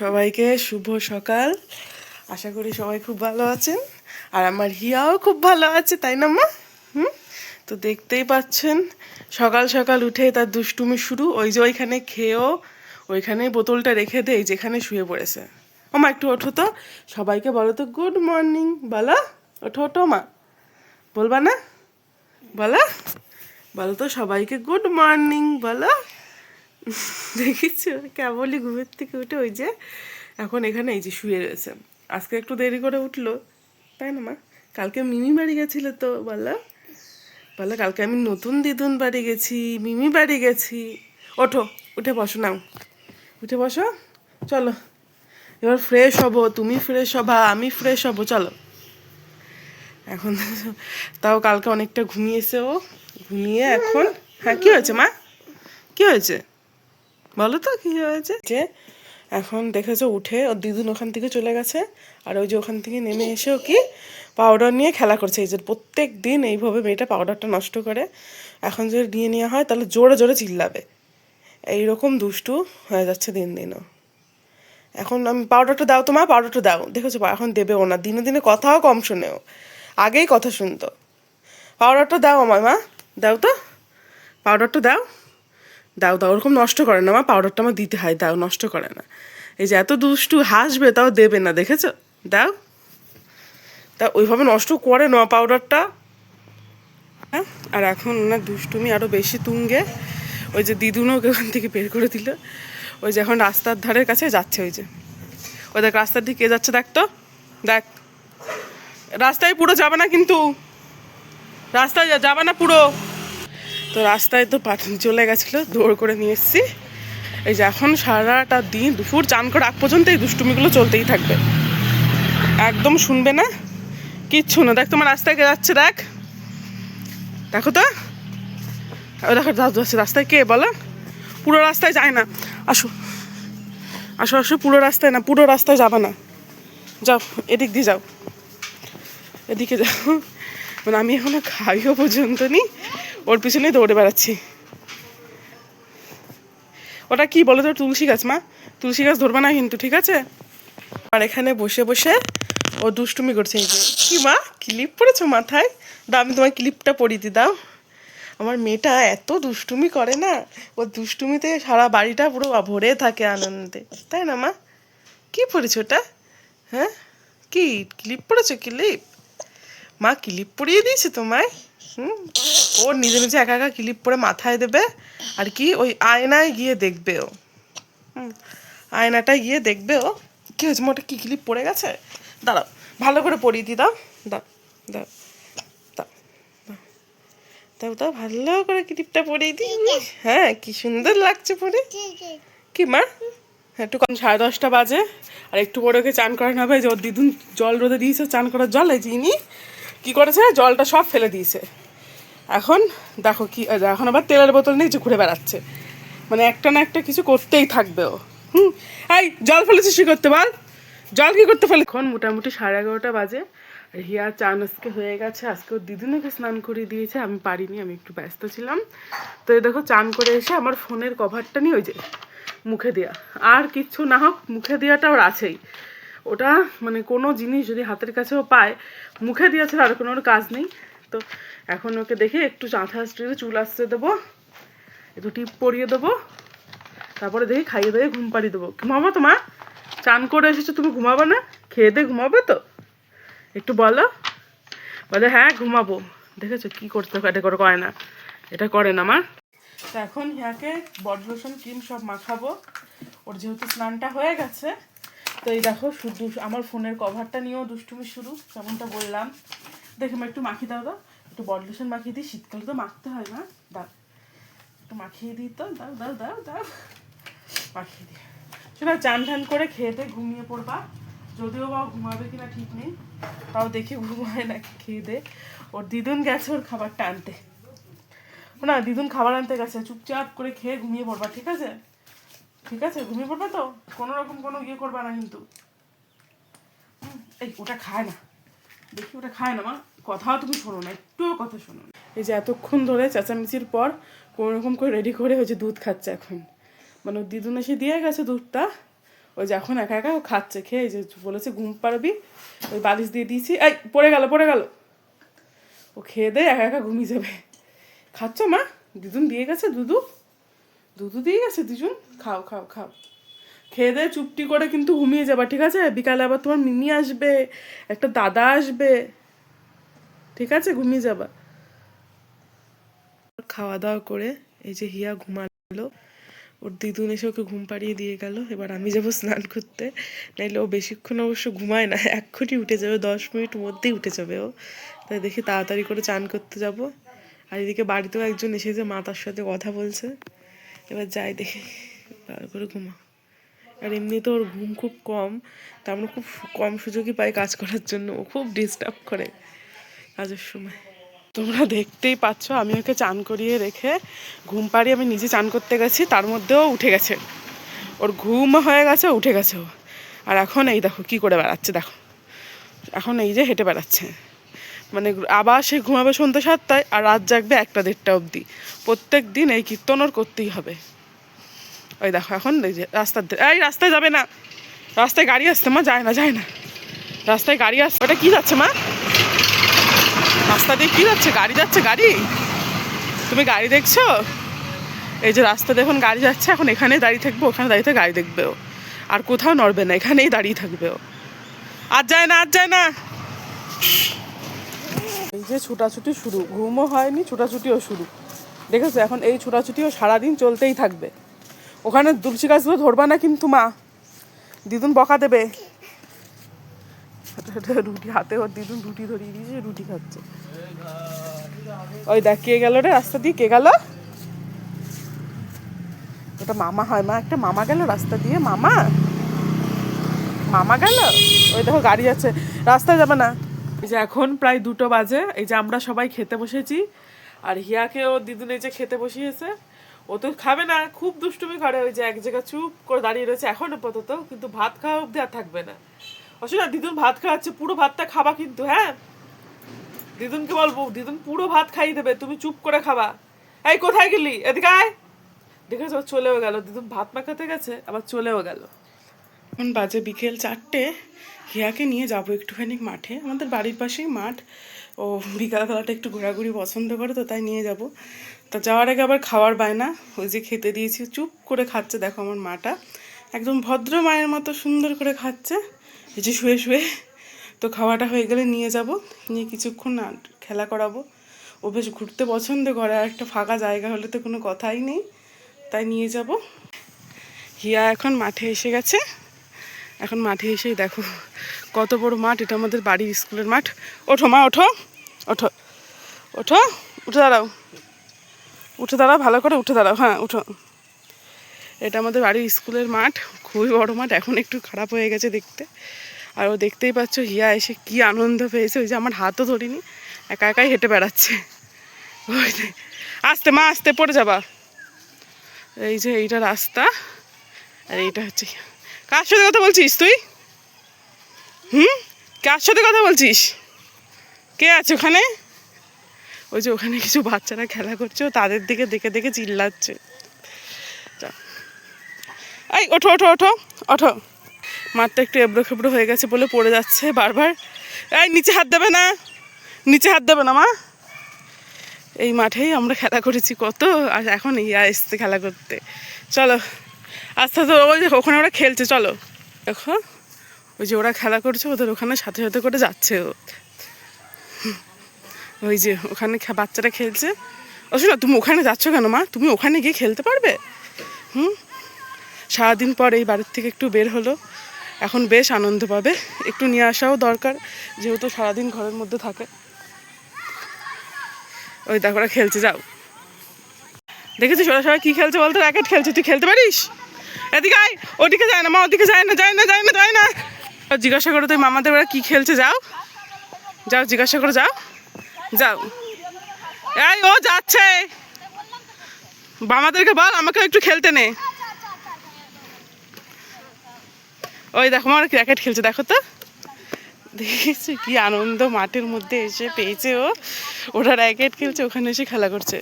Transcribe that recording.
সবাইকে শুভ সকাল। আশা করি সবাই খুব ভালো আছেন। আর আমার হিয়াও খুব ভালো আছে, তাই না, মা? হুম? তো দেখতেই পাচ্ছেন, সকাল সকাল উঠে তার দুষ্টুমি শুরু। ওই যে ওইখানে খেয়েও ওইখানে বোতলটা রেখে দেয়, যেখানে শুয়ে পড়েছে। ও মা, একটু ওঠো তো। সবাইকে বলো তো, গুড মর্নিং বলো। ওঠো ওঠো, মা। বলবা না? বলো। বলো তো সবাইকে, গুড মর্নিং বলো। দেখেছ কেবলই ঘুমের থেকে উঠে ওই যে এখন এখানে এই যে শুয়ে রয়েছে। আজকে একটু দেরি করে উঠল, তাই না মা? কালকে মিমি বাড়ি গেছিল তো বলো বলো কালকে আমি নতুন দিদুন বাড়ি গেছি, মিমি বাড়ি গেছি। ওঠো, উঠে বসো নাও। উঠে বসো, চলো। এবার ফ্রেশ হব, তুমি ফ্রেশ হবা, আমি ফ্রেশ হব, চলো। এখন তাও কালকে অনেকটা ঘুমিয়েছে ও। ঘুমিয়ে এখন হ্যাঁ কী হয়েছে মা? কী হয়েছে? বলো তো, কি হয়েছে? যে এখন দেখেছ উঠে, ওর দিদুন ওখান থেকে চলে গেছে, আর ওই যে ওখান থেকে নেমে এসেও কি পাউডার নিয়ে খেলা করছে। এই যে প্রত্যেক দিন এইভাবে মেয়েটা পাউডারটা নষ্ট করে, এখন যদি নিয়ে নেওয়া হয়, তাহলে জোরে জোরে চিল্লাবে। এইরকম দুষ্টু হয়ে যাচ্ছে দিন দিনও। এখন আমি পাউডারটা দাও তোমার পাউডারটা দাও। দেখেছ, এখন দেবে ও না, দিনে দিনে কথাও কম শোনেও আগেই কথা শুনতো। পাউডারটা দাও আমায় মা, দাও তো। পাউডারটা দাও। দাও দাও, ওরকম নষ্ট করে না, মা পাউডারটা আমার দিতে হয়, দাও, নষ্ট করে না। এই যে এত দুষ্টু হাসবে, তাও দেবে না, দেখেছ? দাও। তা ওইভাবে নষ্ট করে না পাউডারটা হ্যাঁ আর এখন ওনার দুষ্টুমি আরও বেশি তুঙ্গে। ওই যে দিদুনও ওখান থেকে বের করে দিল। ওই যে এখন রাস্তার ধারের কাছে যাচ্ছে ওই যে। ওই দেখ, রাস্তার দিকে যাচ্ছে, দেখ তো। দেখ। রাস্তায় পুরো যাবে না কিন্তু। রাস্তায় যাবে না পুরো। তো রাস্তায় তো পাঠান চলে গেছিল দৌড় করে নিয়ে এসেছি। এই যে এখন সারাটা দিন দুপুর চান করে আগ পর্যন্ত এই দুষ্টুমিগুলো চলতেই থাকবে। একদম শুনবে না, কিচ্ছু না। দেখ তোমার রাস্তায় কে যাচ্ছে, দেখ। দেখো তো। দেখো আছে রাস্তায় কে, বলো। পুরো রাস্তায় যায় না। আসো। আসো আসো, পুরো রাস্তায় না, পুরো রাস্তায় যাবে না। যাও, এদিক দিয়ে যাও। এদিকে যাও। মানে আমি এখনও খাইও পর্যন্ত নি। ওর পিছনে দৌড়ে বেড়াচ্ছি। ওটা কি বলো তো, তুলসী গাছ মা? তুলসী গাছ ধরবে না কিন্তু, ঠিক আছে? আর এখানে বসে বসে ও দুষ্টুমি করছে কি মা? ক্লিপ পড়েছো মাথায়? দাও, আমি তোমার ক্লিপটা পরিয়ে দিই, দাও। আমার মেয়েটা এত দুষ্টুমি করে না, ও দুষ্টুমিতে সারা বাড়িটা পুরো ভরে থাকে আনন্দে। তাই না মা? কি পরেছো ওটা? হ্যাঁ? কি, ক্লিপ পড়েছো ক্লিপ? মা, ক্লিপ পরিয়ে দিয়েছে তোমায়? হুম? ও নিজে নিজে একা একা ক্লিপ পরে মাথায় দেবে আর কি ওই আয়নায় গিয়ে দেখবে ও। হুম আয়নাটায় গিয়ে দেখবে ও। কি হয়েছে? মোটা কি ক্লিপ পড়ে গেছে? দাঁড়াও ভালো করে পরিয়ে দি দাও দাও দাও দাও ভালো করে ক্লিপটা পরিয়ে দিই হ্যাঁ কি সুন্দর লাগছে পরে। কি মা? হ্যাঁ, একটু কম সাড়ে দশটা বাজে। আর একটু পরে ওকে চান করানো হবে। যে ওর দিদুন জল রোদে দিয়েছে চান করার জল এই যিনি কী করেছে? জলটা সব ফেলে দিয়েছে। এখন দেখো কি এখন আবার তেলের বোতল নিয়ে ঘুরে বেড়াচ্ছে। মানে একটা না একটা কিছু করতেই থাকবে ও। হুম, এই, জল ফেলেছিস কি করতে বল? জল কি করতে ফেলে এখন মোটামুটি সাড়ে এগারোটা বাজে। হিয়া চান আজকে হয়ে গেছে। আজকে ওর দিদুনকে স্নান করিয়ে দিয়েছে। আমি পারিনি, আমি একটু ব্যস্ত ছিলাম। তো এই দেখো চান করে এসে আমার ফোনের কভারটা নিয়ে ওই যে মুখে দেওয়া আর কিচ্ছু না হোক, মুখে দেওয়াটা ওর আছেই। ওটা মানে কোনো জিনিস যদি হাতের কাছেও পায়, মুখে দেওয়া ছাড়া আর কোনো কাজ নেই। তো এখন ওকে দেখে একটু চাঁথা স্টিলে চুল আসতে দেবো, একটু টিপ পরিয়ে দেবো, তারপরে দেখি খাইয়ে দিয়ে ঘুম পাড়িয়ে দেবো। ঘুমাবো তো মা? চান করে এসেছ, তুমি ঘুমাবো না? খেয়ে দিয়ে ঘুমাবে তো? একটু বলো। বলে হ্যাঁ ঘুমাবো। দেখেছ কি করতে এটা করে করে না? এটা করে না মা। তো এখন ইয়াকে বডি লোশন ক্রিম সব মাখাবো। ওর যেহেতু স্নানটা হয়ে গেছে, তো এই দেখো শুধু আমার ফোনের কভারটা নিয়েও দুষ্টুমি শুরু, যেমনটা বললাম। দেখে, মা, একটু মাখিয়ে দাও দাও একটু বডি লোশন মাখিয়ে দিই, শীতকালে তো মাখতে হয় না। দাও। একটু মাখিয়ে দিই তো, দাও দাও দাও দাও। মাখিয়ে দিই। সেটা চান টান করে খেতে ঘুমিয়ে পড়বা। যদিও বা ঘুমাবে কিনা ঠিক নেই, তাও দেখি ঘুমায় নাকি খেয়ে দে। ওর দিদুন গেছে, ওর খাবারটা আনতে। না দিদুন খাবার আনতে গেছে, চুপচাপ করে খেয়ে ঘুমিয়ে পড়বা, ঠিক আছে? ঠিক আছে, ঘুমিয়ে পড়বা তো? কোনো রকম কোনো ইয়ে করবা না কিন্তু। এই, ওটা খায় না। দেখি, ওটা খায় না মা। কথাও তুমি শোনো না, একটুও কথা শোনো না। এই যে এতক্ষণ ধরে চেঁচামেচির পর কোনো রকম করে রেডি করে যে দুধ খাচ্ছে এখন। মানে দিদুন এসে দিয়ে গেছে দুধটা, ওই যে এখন একা একা খাচ্ছে, খেয়ে যে বলেছে ঘুম পারবি ওই বালিশ দিয়ে দিয়েছি, এই পড়ে গেল পড়ে গেল। ও খেয়ে দেয় একা একা ঘুমিয়ে যাবে। খাচ্ছ মা? দিদুন দিয়ে গেছে দুধু? দুধু দিয়ে গেছে দুজন খাও খাও খাও। খেয়ে দিয়ে চুপটি করে কিন্তু ঘুমিয়ে যাবা, ঠিক আছে? বিকালে আবার তোমার মিমি আসবে, একটা দাদা আসবে। ঠিক আছে, ঘুমিয়ে যাবা। খাওয়া দাওয়া করে এই যে হিয়া ঘুমালো, ওর দিদুন এসে ওকে ঘুম পাড়িয়ে দিয়ে গেল, এবার আমি যাব স্নান করতে। নাইলে ও বেশিক্ষণ অবশ্য ঘুমায় না, এক্ষুনি উঠে যাবে, দশ মিনিট মধ্যেই উঠে যাবে ও। তাই দেখি তাড়াতাড়ি করে চান করতে যাব। আর এদিকে বাড়িতেও একজন এসেছে মা তার সাথে কথা বলছে, এবার যাই দেখি, ভালো করে ঘুমা আর এমনিতে ওর ঘুম খুব কম তা আমরা খুব কম সুযোগই পাই কাজ করার জন্য, ও খুব ডিস্টার্ব করে। কাজের সময়। তোমরা দেখতেই পাচ্ছ, আমি ওকে চান করিয়ে রেখে ঘুম পাড়িয়ে আমি নিজে চান করতে গেছি, তার মধ্যেও উঠে গেছে। ওর ঘুম হয়ে গেছে, উঠে গেছে ও। আর এখন এই দেখো কি করে বেড়াচ্ছে, দেখো। এখন এই যে হেঁটে বেড়াচ্ছে। মানে আবার সে ঘুমাবে সন্ধ্যে সাতটায়, আর রাত জাগবে একটা দেড়টা অবধি। প্রত্যেক দিন এই কীর্তন ওর করতেই হবে। ওই দেখো, এখন এই যে রাস্তার এই রাস্তায় যাবে না। রাস্তায় গাড়ি আসছে মা, যায় না যায় না। রাস্তায় গাড়ি আসছে, ওটা কি যাচ্ছে মা? রাস্তা দিয়ে কি যাচ্ছে? গাড়ি যাচ্ছে, গাড়ি? তুমি গাড়ি দেখছ? এই যে রাস্তা দেখুন গাড়ি যাচ্ছে, এখন এখানে দাঁড়িয়ে থাকবে, ওখানে দাঁড়িয়ে গাড়ি দেখবে আর কোথাও নড়বে না, এখানেই দাঁড়িয়ে থাকবে আর যায় না, আর যায় না। এই যে ছুটাছুটি শুরু, ঘুমও হয়নি, ছুটাছুটিও শুরু। দেখেছ? এখন এই ছুটাছুটিও সারাদিন চলতেই থাকবে। ওখানে তুলসী গাছগুলো ধরবা না কিন্তু মা? দিদুন বকা দেবে। রুটি হাতে ওর দিদুন রুটি ধরিয়ে দিয়েছে রুটি খাচ্ছে। ওই দেখ, কে গেল রে রাস্তা দিয়ে? কে গেল? ওটা মামা, হয়, মা, একটা মামা গেল রাস্তা দিয়ে, মামা? মামা গেল? ওই দেখো, গাড়ি যাচ্ছে রাস্তায় যাবে না। এই যে এখন প্রায় দুটো বাজে, এই যে আমরা সবাই খেতে বসেছি, আর হিয়াকে ও দিদুন এই যে খেতে বসিয়েছে, ও তো খাবে না, খুব দুষ্টুমি করে, ওই যে এক জায়গায় চুপ করে দাঁড়িয়ে রয়েছে, এখন আপাতত, কিন্তু ভাত খাওয়া অব্দি আর থাকবে না। অসুবিধা দিদুন ভাত খাওয়াচ্ছে পুরো ভাতটা খাবা কিন্তু হ্যাঁ? দিদুনকে বলব, দিদুন পুরো ভাত খাইয়ে দেবে, তুমি চুপ করে খাবা। এই, কোথায় গেলি? এদিকে আয়। দেখে ও চলেও গেল। দিদুন ভাত মাখাতে গেছে, আবার চলেও গেল। এখন বাজে বিকেল চারটে, হিয়াকে নিয়ে যাব একটুখানি মাঠে। আমাদের বাড়ির পাশেই মাঠ। ও বিকালবেলাটা একটু ঘোরাঘুরি পছন্দ করে তো, তাই নিয়ে যাব। তা যাওয়ার আগে আবার খাওয়ার বায়না, ওই যে খেতে দিয়েছি, চুপ করে খাচ্ছে, দেখো আমার মাটা। একদম ভদ্র মায়ের মতো সুন্দর করে খাচ্ছে। এই যে শুয়ে শুয়ে তো খাওয়াটা হয়ে গেলে নিয়ে যাব। নিয়ে কিছুক্ষণ খেলা করাবো। ও বেশ ঘুরতে পছন্দ করে, আর একটা ফাঁকা জায়গা হলে তো কোনো কথাই নেই। তাই নিয়ে যাব। হিয়া এখন মাঠে এসে গেছে। এখন মাঠে এসেই দেখো কত বড় মাঠ। এটা আমাদের বাড়ির স্কুলের মাঠ। ওঠো মা, ওঠো। ওঠো। ওঠো। উঠে দাঁড়াও। উঠে দাঁড়াও, ভালো করে উঠে দাঁড়াও। হ্যাঁ উঠো। এটা আমাদের বাড়ির স্কুলের মাঠ, খুবই বড় মাঠ, এখন একটু খারাপ হয়ে গেছে দেখতে। আর ও দেখতেই পাচ্ছ, হিয়া এসে কি আনন্দ পেয়েছে, ওই যে আমার হাতও ধরিনি, একা একাই হেঁটে বেড়াচ্ছে। আস্তে মা, আস্তে পড়ে যাবা। এই যে এইটা রাস্তা, আর এইটা হচ্ছে কার সাথে কথা বলছিস তুই? হুম? কার সাথে কথা বলছিস? কে আছে ওখানে? ওই যে ওখানে কিছু বাচ্চারা খেলা করছে তাদের দিকে দেখে দেখে চিল্লাচ্ছে। এই, ওঠো ওঠো ওঠো ওঠো। মাঠটা একটু এবড়ো খেবড়ো হয়ে গেছে বলে পড়ে যাচ্ছে বারবার। এই, নিচে হাত দেবে না। নিচে হাত দেবে না, মা। এই মাঠেই আমরা খেলা করেছি কত, আর এখন ইয়া এসছে খেলা করতে। চলো, আস্তে আস্তে, ওই ওখানে ওরা খেলছে, চলো। দেখো, ওই যে ওরা খেলা করছে, ওদের ওখানে সাথে সাথে করে যাচ্ছে ও। ওই যে ওখানে বাচ্চারা খেলছে। ও শোনো, তুমি ওখানে যাচ্ছ কেন, মা? তুমি ওখানে গিয়ে খেলতে পারবে? হুম? সারাদিন পর এই বাড়ির থেকে একটু বের হলো। এখন বেশ আনন্দ পাবে। একটু নিয়ে আসাও দরকার, যেহেতু সারাদিন ঘরের মধ্যে থাকে। ওই দেখো খেলছে, যাও। দেখেছিস ওরা সবাই কি খেলছে বলতো? র্যাকেট খেলছে, তুই খেলতে পারিস? এদিকে আয়, ওদিকে যায় না, মা, ওদিকে যায় না যায় না যায় না যায় না। জিজ্ঞাসা করো তুই মামাদের ওরা কি খেলছে, যাও। যাও, জিজ্ঞাসা করে, যাও। যাও। এই, ও যাচ্ছে। মামাদেরকে বল আমাকে একটু খেলতে নে। ওই দেখো আমার ক্রিকেট খেলছে, দেখো তো। দেখেছি কি আনন্দ মাঠের মধ্যে এসে পেয়েছে ও। ওরা র্যাকেট খেলছে, ওখানে এসে খেলা করছে।